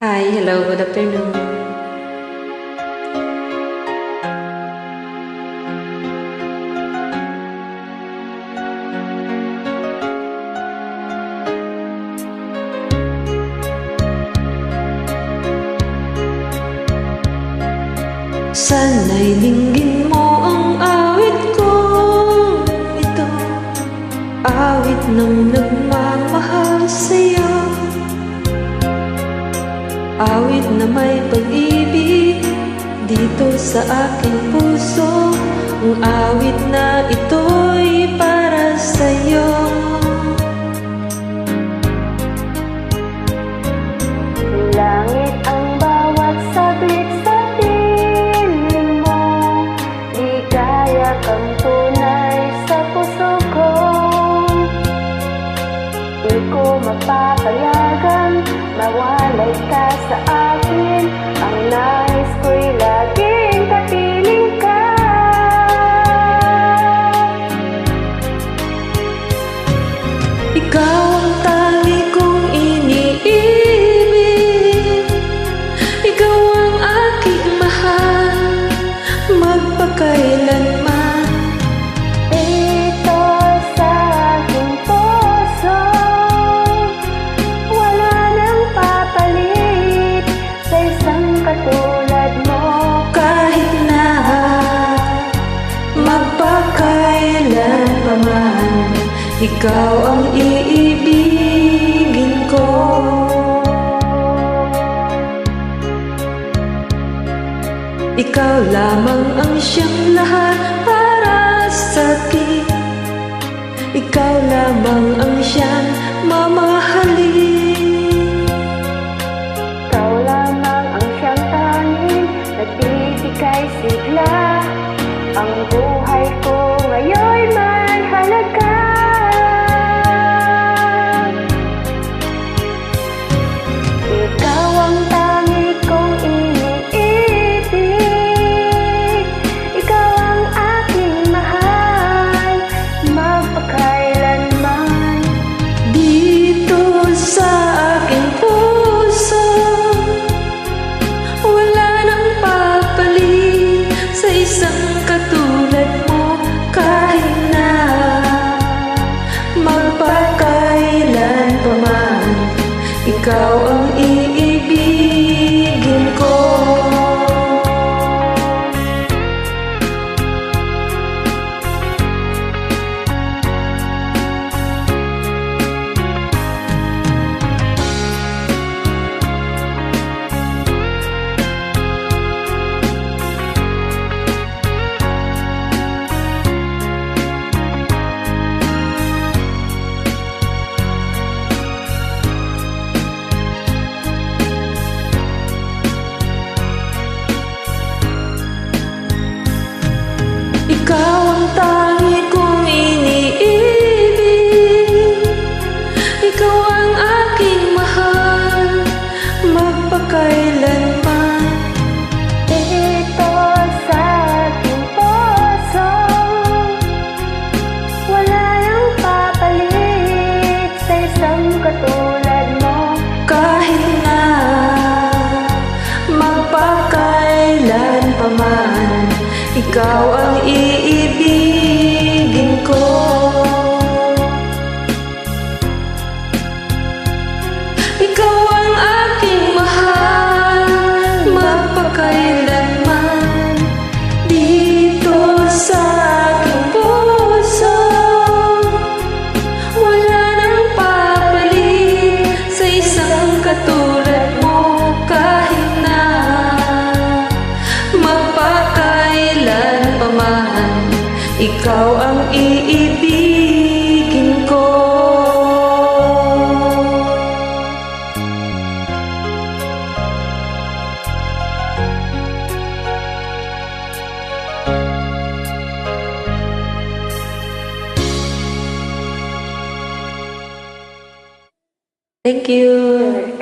Hi, hello, good afternoon. Sana'y dinggin mo ang awit ko ito Awit ng nagmamahal may pag-ibig dito sa aking puso. Ang awit na ito'y para sa'yo. Langit ang bawat saglit sa piling mo. Ligaya kang tunay sa puso ko. Di ko mapapayagan Mawalay ka sa akin Ang nais Ikaw ang iibigin ko. Ikaw lamang ang siyang lahat para sa akin Ikaw lamang ang Sa isang katulad mo Kahit na Magpakailan pa Ikaw ang iibigin Ikaw ang iibigin ko Thank you.